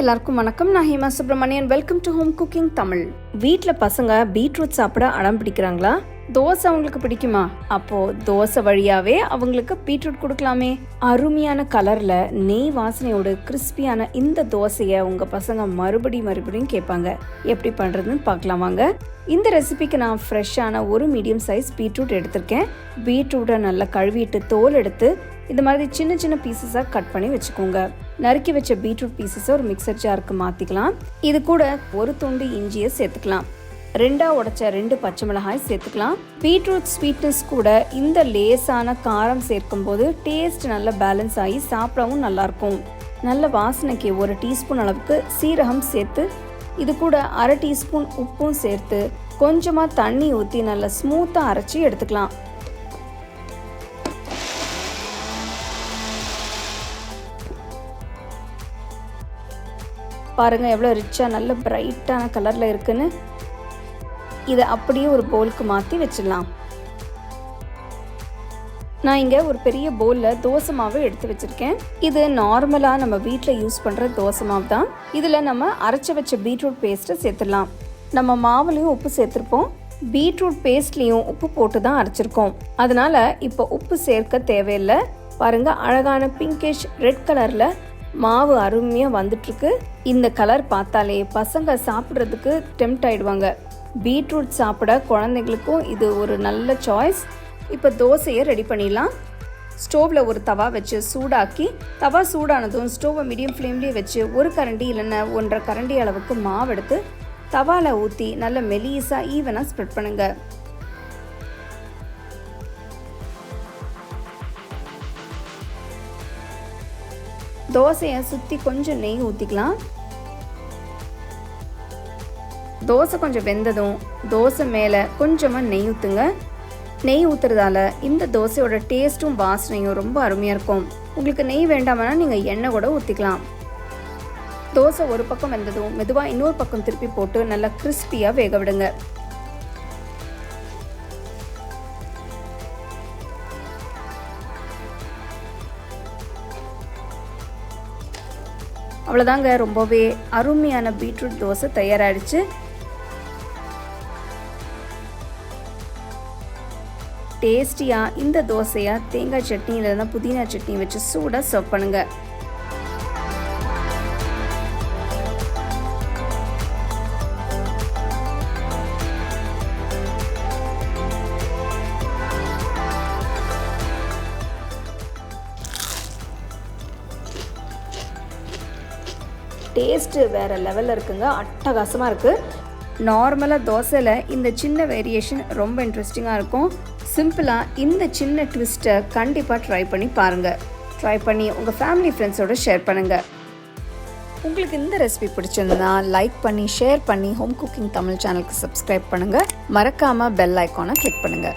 எல்லாருக்கும் வணக்கம். நான் Hema Subramanian welcome to home cooking Tamil வீட்டில் பசங்க பீட்ரூட் சாப்பிட அடம் பிடிக்கிறாங்களா? தோசை அவங்களுக்கு பிடிக்குமா? அப்போ தோசை வழியாவே அவங்களுக்கு பீட்ரூட் கொடுக்கலாமே. அருமையான கலர்ல நெய் வாசனையோடு கிறிஸ்பியான இந்த தோசையை உங்க பசங்க மறுபடி மறுபடியும் கேட்பாங்க. எப்படி பண்றதுன்னு பார்க்கலாம் வாங்க. இந்த ரெசிபிக்கு நான் ஃப்ரெஷ்ஷான ஒரு மீடியம் சைஸ் பீட்ரூட் எடுத்திருக்கேன். பீட்ரூட்டை நல்லா கழுவிட்டு தோல் எடுத்து இந்த மாதிரி சின்ன சின்ன பீசஸாக கட் பண்ணி வச்சுக்கோங்க. நறுக்கி வச்ச பீட்ரூட் பீசஸை ஒரு மிக்சர் ஜாருக்கு மாற்றிக்கலாம் இது கூட ஒரு துண்டு இஞ்சியை சேர்த்துக்கலாம். ரெண்டா உடைச்ச ரெண்டு பச்சை மிளகாய் சேர்த்துக்கலாம். பீட்ரூட் ஸ்வீட்னஸ் கூட இந்த லேசான காரம் சேர்க்கும் போது டேஸ்ட் நல்ல பேலன்ஸ் ஆகி சாப்பிடவும் நல்லாயிருக்கும். நல்ல வாசனைக்கு ஒரு டீஸ்பூன் அளவுக்கு சீரகம் சேர்த்து இது கூட அரை டீஸ்பூன் உப்பும் சேர்த்து கொஞ்சமாக தண்ணி ஊற்றி நல்லா ஸ்மூத்தாக அரைச்சி எடுத்துக்கலாம். பாருங்கள் எவ்வளோ ரிச்சாக நல்ல பிரைட்டான கலரில் இருக்குன்னு. இதை அப்படியே ஒரு பவுலுக்கு மாற்றி வச்சிடலாம். நான் இங்கே ஒரு பெரிய பவுலில் தோசை மாவு எடுத்து வச்சுருக்கேன். இது நார்மலாக நம்ம வீட்டில் யூஸ் பண்ணுற தோசை மாவு தான். இதில் நம்ம அரைச்சி வச்ச பீட்ரூட் பேஸ்ட்டை சேர்த்துடலாம். நம்ம மாவுலேயும் உப்பு சேர்த்துருப்போம். பீட்ரூட் பேஸ்ட்லேயும் உப்பு போட்டு தான் அரைச்சிருக்கோம். அதனால் இப்போ உப்பு சேர்க்க தேவையில்லை. பாருங்கள் அழகான பிங்கிஷ் ரெட் கலரில் மாவு அருமையாக வந்துட்டுருக்கு. இந்த கலர் பார்த்தாலே பசங்க சாப்பிட்றதுக்கு டெம்ட் ஆகிடுவாங்க பீட்ரூட் சாப்பிட குழந்தைங்களுக்கும் இது ஒரு நல்ல சாய்ஸ் இப்போ தோசையை ரெடி பண்ணிடலாம். ஸ்டோவில் ஒரு தவா வச்சு சூடாக்கி தவா சூடானதும் ஸ்டோவை மீடியம் ஃப்ளேம்லேயே வச்சு ஒரு கரண்டி இல்லைன்னா ஒன்றரை கரண்டி அளவுக்கு மாவு எடுத்து தவாவில் ஊற்றி நல்ல மெலிசாக ஈவனாக ஸ்ப்ரெட் பண்ணுங்கள் தோசையை சுற்றி கொஞ்சம் நெய் ஊற்றிக்கலாம் தோசை கொஞ்சம் வெந்ததும் தோசை மேலே கொஞ்சமாக நெய் ஊற்றுங்க நெய் ஊற்றுறதால இந்த தோசையோட டேஸ்ட்டும் வாசனையும் ரொம்ப அருமையாக இருக்கும். உங்களுக்கு நெய் வேண்டாமனா நீங்கள் எண்ணெய் கூட ஊற்றிக்கலாம் தோசை ஒரு பக்கம் வெந்ததும் மெதுவாக இன்னொரு பக்கம் திருப்பி போட்டு நல்லா கிறிஸ்பியாக வேக விடுங்க. அவ்வளோதாங்க. ரொம்பவே அருமையான பீட்ரூட் தோசை தயாராகிடுச்சு டேஸ்டியாக இந்த தோசையாக தேங்காய் சட்னி இல்லைன்னா புதினா சட்னி வச்சு சூடாக சர்வ் பண்ணுங்கள் டேஸ்ட்டு வேறு லெவலில் இருக்குங்க. அட்டகாசமாக இருக்குது நார்மலாக தோசையில் இந்த சின்ன வேரியேஷன் ரொம்ப இன்ட்ரெஸ்டிங்காக இருக்கும். சிம்பிளாக இந்த சின்ன ட்விஸ்ட்டை கண்டிப்பாக ட்ரை பண்ணி பாருங்கள் ட்ரை பண்ணி உங்கள் ஃபேமிலி ஃப்ரெண்ட்ஸோடு ஷேர் பண்ணுங்கள் உங்களுக்கு இந்த ரெசிபி பிடிச்சிருந்தா லைக் பண்ணி ஷேர் பண்ணி ஹோம் குக்கிங் தமிழ் சேனலுக்கு சப்ஸ்கிரைப் பண்ணுங்கள் மறக்காமல் பெல் ஐக்கானை கிளிக் பண்ணுங்கள்